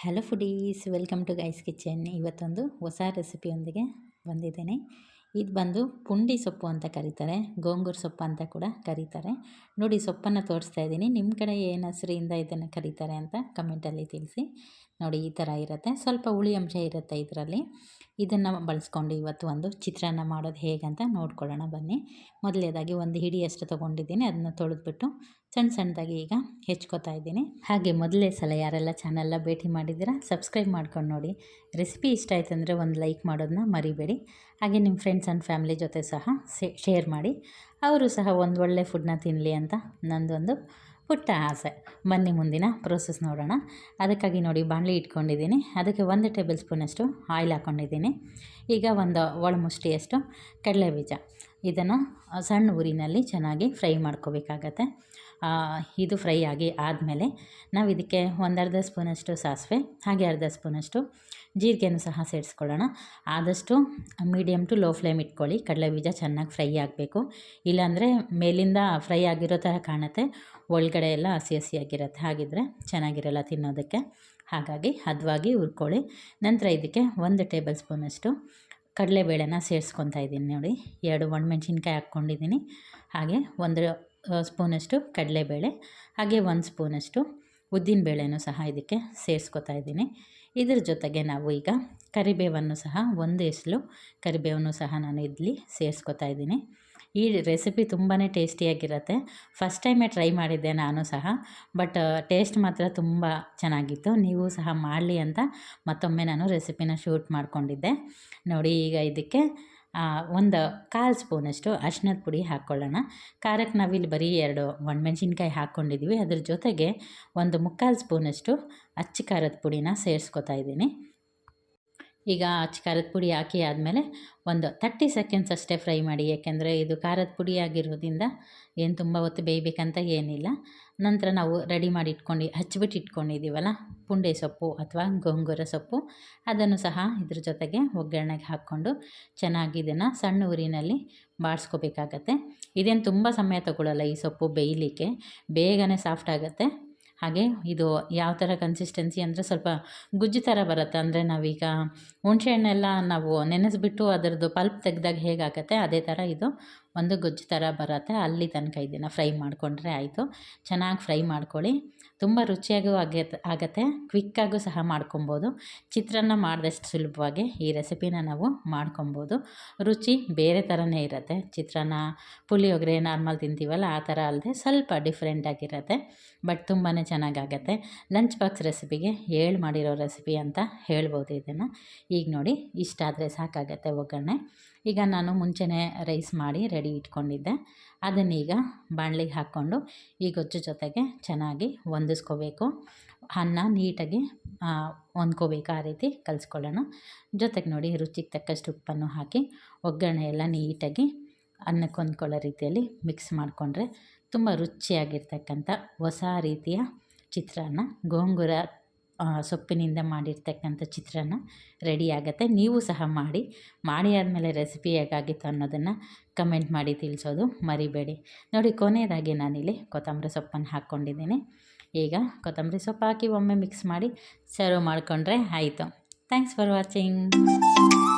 Hello foodies welcome to guys kitchen ಇವತ್ತೊಂದು ಹೊಸ ರೆಸಿಪಿಯೊಂದಿಗೆ ಬಂದಿದ್ದೇನೆ. ಇದು ಬಂದು ಪುಂಡಿ ಸೊಪ್ಪು ಅಂತ ಕರೀತಾರೆ, ಗೋಂಗೂರು ಸೊಪ್ಪು ಅಂತ ಕೂಡ ಕರೀತಾರೆ. ನೋಡಿ, ಸೊಪ್ಪನ್ನು ತೋರಿಸ್ತಾ ಇದ್ದೀನಿ. ನಿಮ್ಮ ಕಡೆ ಏನು ಹೆಸರಿಂದ ಇದನ್ನು ಕರೀತಾರೆ ಅಂತ ಕಮೆಂಟಲ್ಲಿ ತಿಳಿಸಿ. ನೋಡಿ, ಈ ಥರ ಇರುತ್ತೆ. ಸ್ವಲ್ಪ ಹುಳಿ ಅಂಶ ಇರುತ್ತೆ ಇದರಲ್ಲಿ. ಇದನ್ನು ಬಳಸ್ಕೊಂಡು ಇವತ್ತು ಒಂದು ಚಿತ್ರಾನ್ನ ಮಾಡೋದು ಹೇಗಂತ ನೋಡ್ಕೊಳ್ಳೋಣ ಬನ್ನಿ. ಮೊದಲೇದಾಗಿ ಒಂದು ಹಿಡಿಯಷ್ಟು ತೊಗೊಂಡಿದ್ದೀನಿ, ಅದನ್ನು ತೊಳೆದ್ಬಿಟ್ಟು ಸಣ್ಣ ಸಣ್ಣದಾಗಿ ಈಗ ಹೆಚ್ಕೋತಾ ಇದ್ದೀನಿ. ಹಾಗೆ ಮೊದಲೇ ಸಲ ಯಾರೆಲ್ಲ ಚಾನಲ್ನ ಭೇಟಿ ಮಾಡಿದ್ದೀರಾ, ಸಬ್ಸ್ಕ್ರೈಬ್ ಮಾಡ್ಕೊಂಡು ನೋಡಿ. ರೆಸಿಪಿ ಇಷ್ಟ ಆಯ್ತು ಅಂದರೆ ಒಂದು ಲೈಕ್ ಮಾಡೋದನ್ನ ಮರಿಬೇಡಿ. ಹಾಗೆ ನಿಮ್ಮ ಫ್ರೆಂಡ್ಸ್ ಆ್ಯಂಡ್ ಫ್ಯಾಮಿಲಿ ಜೊತೆ ಸಹ ಶೇರ್ ಮಾಡಿ. ಅವರು ಸಹ ಒಂದು ಒಳ್ಳೆ ಫುಡ್ನ ತಿನ್ನಲಿ ಅಂತ ನಂದೊಂದು ಪುಟ್ಟ ಆಸೆ. ಬನ್ನಿ ಮುಂದಿನ ಪ್ರೋಸೆಸ್ ನೋಡೋಣ. ಅದಕ್ಕಾಗಿ ನೋಡಿ ಬಾಣಲಿ ಇಟ್ಕೊಂಡಿದ್ದೀನಿ. ಅದಕ್ಕೆ ಒಂದು ಟೇಬಲ್ ಸ್ಪೂನಷ್ಟು ಆಯಿಲ್ ಹಾಕ್ಕೊಂಡಿದ್ದೀನಿ ಈಗ ಒಂದು ಒಳಮುಷ್ಟಿಯಷ್ಟು ಕಡಲೆ ಬೀಜ ಇದನ್ನು ಸಣ್ಣ ಊರಿನಲ್ಲಿ ಚೆನ್ನಾಗಿ ಫ್ರೈ ಮಾಡ್ಕೋಬೇಕಾಗತ್ತೆ. ಇದು ಫ್ರೈ ಆಗಿ ಆದಮೇಲೆ ನಾವು ಇದಕ್ಕೆ ಒಂದು ಅರ್ಧ ಸ್ಪೂನಷ್ಟು ಸಾಸಿವೆ, ಹಾಗೆ ಅರ್ಧ ಸ್ಪೂನಷ್ಟು ಜೀರಿಗೆಯನ್ನು ಸಹ ಸೇರಿಸ್ಕೊಳ್ಳೋಣ. ಆದಷ್ಟು ಮೀಡಿಯಮ್ ಟು ಲೋ ಫ್ಲೇಮ್ ಇಟ್ಕೊಳ್ಳಿ. ಕಡಲೆ ಬೀಜ ಚೆನ್ನಾಗಿ ಫ್ರೈ ಆಗಬೇಕು. ಇಲ್ಲಾಂದರೆ ಮೇಲಿಂದ ಫ್ರೈ ಆಗಿರೋ ಥರ ಕಾಣುತ್ತೆ. ಒಳಗಡೆ ಎಲ್ಲ ಹಸಿ ಹಸಿಯಾಗಿರುತ್ತೆ. ಹಾಗಿದ್ರೆ ಚೆನ್ನಾಗಿರಲ್ಲ ತಿನ್ನೋದಕ್ಕೆ. ಹಾಗಾಗಿ ಹದವಾಗಿ ಹುರ್ಕೊಳ್ಳಿ. ನಂತರ ಇದಕ್ಕೆ ಒಂದು ಟೇಬಲ್ ಸ್ಪೂನಷ್ಟು ಕಡಲೆಬೇಳೆನ ಸೇರಿಸ್ಕೊತಾ ಇದ್ದೀನಿ ನೋಡಿ. ಎರಡು ಒಣಮೆಣ್ಸಿನ್ಕಾಯಿ ಹಾಕ್ಕೊಂಡಿದ್ದೀನಿ. ಹಾಗೆ ಒಂದು ಸ್ಪೂನಷ್ಟು ಕಡಲೆಬೇಳೆ ಹಾಗೆ ಒಂದು ಸ್ಪೂನಷ್ಟು ಉದ್ದಿನ ಬೇಳೆನೂ ಸಹ ಇದಕ್ಕೆ ಸೇರಿಸ್ಕೊತಾ ಇದ್ದೀನಿ. ಇದರ ಜೊತೆಗೆ ನಾವು ಈಗ ಕರಿಬೇವನ್ನು ಸಹ ಒಂದು ಎಸಲು ಕರಿಬೇವನ್ನು ಸಹ ನಾನು ಇಲ್ಲಿ ಸೇರಿಸ್ಕೊತಾ ಇದ್ದೀನಿ. ಈ ರೆಸಿಪಿ ತುಂಬಾ ಟೇಸ್ಟಿಯಾಗಿರುತ್ತೆ ಫಸ್ಟ್ ಟೈಮೇ ಟ್ರೈ ಮಾಡಿದ್ದೆ ನಾನು ಸಹ. ಬಟ್ ಟೇಸ್ಟ್ ಮಾತ್ರ ತುಂಬ ಚೆನ್ನಾಗಿತ್ತು. ನೀವು ಸಹ ಮಾಡಲಿ ಅಂತ ಮತ್ತೊಮ್ಮೆ ನಾನು ರೆಸಿಪಿನ ಶೂಟ್ ಮಾಡಿಕೊಂಡಿದ್ದೆ. ನೋಡಿ ಈಗ ಇದಕ್ಕೆ ಒಂದು ಕಾಲು ಸ್ಪೂನಷ್ಟು ಅರ್ಶಿನದ ಪುಡಿ ಹಾಕ್ಕೊಳ್ಳೋಣ. ಖಾರಕ್ಕೆ ನಾವಿಲ್ಲಿ ಬರೀ ಎರಡು ಒಣಮೆಣ್ಸಿನ್ಕಾಯಿ ಹಾಕ್ಕೊಂಡಿದ್ದೀವಿ ಅದ್ರ ಜೊತೆಗೆ ಒಂದು ಮುಕ್ಕಾಲು ಸ್ಪೂನಷ್ಟು ಅಚ್ಚು ಖಾರದ ಪುಡಿನ ಸೇರಿಸ್ಕೊತಾ ಇದ್ದೀನಿ. ಈಗ ಖಾರದ ಪುಡಿ ಹಾಕಿ ಆದಮೇಲೆ ಒಂದು ತರ್ಟಿ ಸೆಕೆಂಡ್ಸ್ ಅಷ್ಟೇ ಫ್ರೈ ಮಾಡಿ. ಯಾಕೆಂದರೆ ಇದು ಖಾರದ ಪುಡಿ ಆಗಿರೋದ್ರಿಂದ ಏನು ತುಂಬ ಹೊತ್ತು ಬೇಯಬೇಕಂತ ಏನಿಲ್ಲ. ನಂತರ ನಾವು ರೆಡಿ ಮಾಡಿ ಇಟ್ಕೊಂಡು ಹಚ್ಚಿಬಿಟ್ಟು ಇಟ್ಕೊಂಡಿದ್ದೀವಲ್ಲ ಪುಂಡೆ ಸೊಪ್ಪು ಅಥವಾ ಗೋಂಗೂರ ಸೊಪ್ಪು. ಅದನ್ನು ಸಹ ಇದ್ರ ಜೊತೆಗೆ ಒಗ್ಗರಣೆಗೆ ಹಾಕ್ಕೊಂಡು ಚೆನ್ನಾಗಿ ಇದನ್ನು ಸಣ್ಣ ಊರಿನಲ್ಲಿ ಬಾಡಿಸ್ಕೋಬೇಕಾಗತ್ತೆ ಇದೇನು ತುಂಬ ಸಮಯ ತಗೊಳ್ಳಲ್ಲ ಈ ಸೊಪ್ಪು ಬೇಯಲಿಕ್ಕೆ. ಬೇಗನೆ ಸಾಫ್ಟ್ ಆಗುತ್ತೆ. ಹಾಗೆ ಇದು ಯಾವ ಥರ ಕನ್ಸಿಸ್ಟೆನ್ಸಿ ಅಂದರೆ ಸ್ವಲ್ಪ ಗುಜ್ಜು ಥರ ಬರುತ್ತೆ. ಅಂದರೆ ನಾವೀಗ ಹುಣಸೆಹಣ್ಣೆಲ್ಲ ನಾವು ನೆನೆಸಿಬಿಟ್ಟು ಅದರದ್ದು ಪಲ್ಪ್ ತೆಗೆದಾಗ ಹೇಗಾಗತ್ತೆ, ಅದೇ ಥರ ಇದು ಒಂದು ಗೊಜ್ಜು ಥರ ಬರುತ್ತೆ, ಅಲ್ಲಿ ತನಕ ಇದನ್ನು ಫ್ರೈ ಮಾಡಿಕೊಂಡ್ರೆ ಆಯಿತು. ಚೆನ್ನಾಗಿ ಫ್ರೈ ಮಾಡ್ಕೊಳ್ಳಿ. ತುಂಬ ರುಚಿಯಾಗೂ ಆಗತ್ತೆ. ಆಗುತ್ತೆ ಕ್ವಿಕ್ಕಾಗೂ ಸಹ ಮಾಡ್ಕೊಬೋದು. ಚಿತ್ರಾನ್ನ ಮಾಡಿದಷ್ಟು ಸುಲಭವಾಗಿ ಈ ರೆಸಿಪಿನ ನಾವು ಮಾಡ್ಕೊಬೋದು. ರುಚಿ ಬೇರೆ ಥರನೇ ಇರುತ್ತೆ. ಚಿತ್ರಾನ್ನ, ಪುಳಿಯೋಗರೆ ನಾರ್ಮಲ್ ತಿಂತೀವಲ್ಲ, ಆ ಥರ ಅಲ್ಲದೆ ಸ್ವಲ್ಪ ಡಿಫ್ರೆಂಟಾಗಿರುತ್ತೆ ಬಟ್ ತುಂಬಾ ಚೆನ್ನಾಗಾಗತ್ತೆ ಲಂಚ್ ಬಾಕ್ಸ್ ರೆಸಿಪಿಗೆ ಹೇಳಿ ಮಾಡಿರೋ ರೆಸಿಪಿ ಅಂತ ಹೇಳ್ಬೋದು ಇದನ್ನು. ಈಗ ನೋಡಿ ಇಷ್ಟ ಆದರೆ ಸಾಕಾಗತ್ತೆ, ಒಗ್ಗರಣೆ. ಈಗ ನಾನು ಮುಂಚೆನೇ ರೈಸ್ ಮಾಡಿ ರೆಡಿ ಇಟ್ಕೊಂಡಿದ್ದೆ. ಅದನ್ನೀಗ ಬಾಣಲಿಗೆ ಹಾಕ್ಕೊಂಡು ಈ ಗೊಜ್ಜು ಜೊತೆಗೆ ಚೆನ್ನಾಗಿ ಹೊಂದಿಸ್ಕೋಬೇಕು. ಅನ್ನ ನೀಟಾಗಿ ಹೊಂದ್ಕೋಬೇಕು ಆ ರೀತಿ ಕಲಿಸ್ಕೊಳ್ಳೋಣ. ಜೊತೆಗೆ ನೋಡಿ ರುಚಿಗೆ ತಕ್ಕಷ್ಟು ಉಪ್ಪನ್ನು ಹಾಕಿ ಒಗ್ಗರಣೆ ಎಲ್ಲ ನೀಟಾಗಿ ಅನ್ನಕ್ಕೆ ಹೊಂದ್ಕೊಳ್ಳೋ ರೀತಿಯಲ್ಲಿ ಮಿಕ್ಸ್ ಮಾಡಿಕೊಂಡ್ರೆ ತುಂಬ ರುಚಿಯಾಗಿರ್ತಕ್ಕಂಥ ಹೊಸ ರೀತಿಯ ಚಿತ್ರಾನ್ನ, ಗೋಂಗೂರ ಸೊಪ್ಪಿನಿಂದ ಮಾಡಿರ್ತಕ್ಕಂಥ ಚಿತ್ರಾನ್ನ ರೆಡಿ ಆಗುತ್ತೆ. ನೀವು ಸಹ ಮಾಡಿ ಮಾಡಿ ಆದಮೇಲೆ ರೆಸಿಪಿ ಹೇಗಾಗಿತ್ತು ಅನ್ನೋದನ್ನು ಕಮೆಂಟ್ ಮಾಡಿ ತಿಳಿಸೋದು ಮರಿಬೇಡಿ. ನೋಡಿ, ಕೊನೆಯದಾಗಿ ನಾನಿಲ್ಲಿ ಕೊತ್ತಂಬರಿ ಸೊಪ್ಪನ್ನು ಹಾಕ್ಕೊಂಡಿದ್ದೀನಿ. ಈಗ ಕೊತ್ತಂಬರಿ ಸೊಪ್ಪು ಹಾಕಿ ಒಮ್ಮೆ ಮಿಕ್ಸ್ ಮಾಡಿ ಸರ್ವ್ ಮಾಡಿಕೊಂಡ್ರೆ ಆಯಿತು. Thanks for watching.